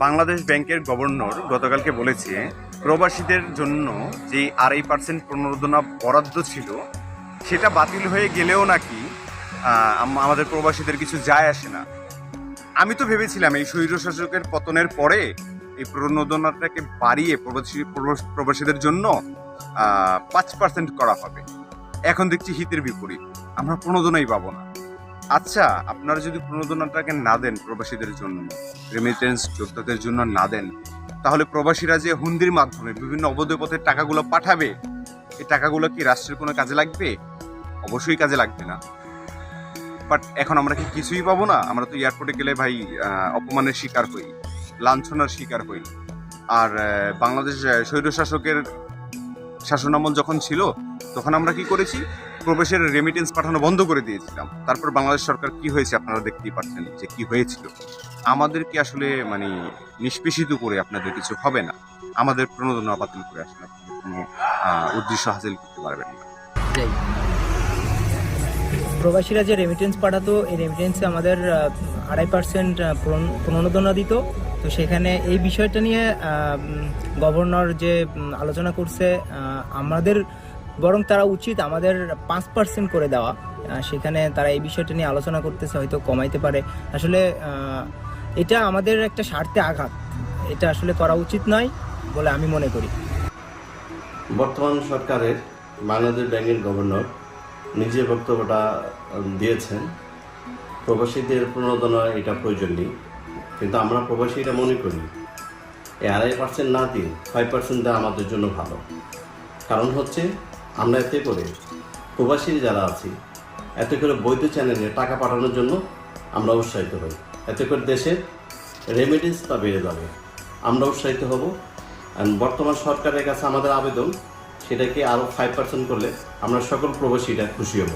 বাংলাদেশ ব্যাংকের গভর্নর গতকালকে বলেছে, প্রবাসীদের জন্য যে আড়াই পার্সেন্ট প্রণোদনা বরাদ্দ ছিল, সেটা বাতিল হয়ে গেলেও নাকি আমাদের প্রবাসীদের কিছু যায় আসে না। আমি তো ভেবেছিলাম এই স্বৈরশাসকের পতনের পরে এই প্রণোদনাটাকে বাড়িয়ে প্রবাসী, প্রবাস- প্রবাসীদের জন্য পাঁচ পার্সেন্ট করা হবে। এখন দেখছি হিতের বিপরীত। আমরা প্রণোদনাই পাবো না। আচ্ছা আপনারা যদি প্রণোদনাটাকে না দেন প্রবাসীদের জন্য রেমিটেন্স যোদ্ধাদের জন্য না দেন, তাহলে প্রবাসীরা যে হুন্দির মাধ্যমে বিভিন্ন অবৈধ পথে টাকাগুলো পাঠাবে, এই টাকাগুলো কি রাষ্ট্রের কোনো কাজে লাগবে? অবশ্যই কাজে লাগবে না। বাট এখন আমরা কি কিছুই পাবো না? আমরা তো এয়ারপোর্টে গেলে ভাই অপমানের শিকার হই, লাঞ্ছনার শিকার হই। আর বাংলাদেশ স্বৈরশাসকের শাসনামল যখন ছিল, তখন আমরা কি করেছি? প্রবেশের রেমিটেন্স পাঠানো বন্ধ করে দিয়েছিলাম। তারপর বাংলাদেশ সরকার কি হয়েছে আপনারা দেখতেই পাচ্ছেন যে কি হয়েছিল। আমাদেরকে আসলে মানে নিষ্পেষিত করে আপনাদের কিছু হবে না। আমাদের প্রণোদনা বাতিল করে আসলে আপনাদের কোনো উদ্দেশ্য হাসিল করতে পারবেন না। প্রবাসীরা যে রেমিটেন্স পাঠাতো, এই রেমিটেন্সে আমাদের আড়াই পার্সেন্ট প্রণোদনা দিত। তো সেখানে এই বিষয়টা নিয়ে গভর্নর যে আলোচনা করছে আমাদের বরং তারা উচিত আমাদের পাঁচ পার্সেন্ট করে দেওয়া। সেখানে তারা এই বিষয়টা নিয়ে আলোচনা করতেছে, হয়তো কমাইতে পারে। আসলে এটা আমাদের একটা স্বার্থে আঘাত। এটা আসলে করা উচিত নয় বলে আমি মনে করি। বর্তমান সরকারের বাংলাদেশ ব্যাংকের গভর্নর নিজে বক্তব্যটা দিয়েছেন। প্রবাসীদের প্রণোদনা এটা প্রয়োজন নেই। কিন্তু আমরা প্রবাসীরা মনে করি, এই আড়াই পার্সেন্ট না দিয়ে ফাইভ পার্সেন্ট দেওয়া আমাদের জন্য ভালো। কারণ হচ্ছে আমরা এতে করে প্রবাসী যারা আছি, এতে করে বৈধ চ্যানেলে টাকা পাঠানোর জন্য আমরা উৎসাহিত হই। এতে করে দেশের রেমিডেন্সটা বেড়ে যাবে। আমরা উৎসাহিত হব। বর্তমান সরকারের কাছে আমাদের আবেদন, সেটাকে আরও ফাইভ পার্সেন্ট করলে আমরা সকল প্রবাসীরা খুশি হব।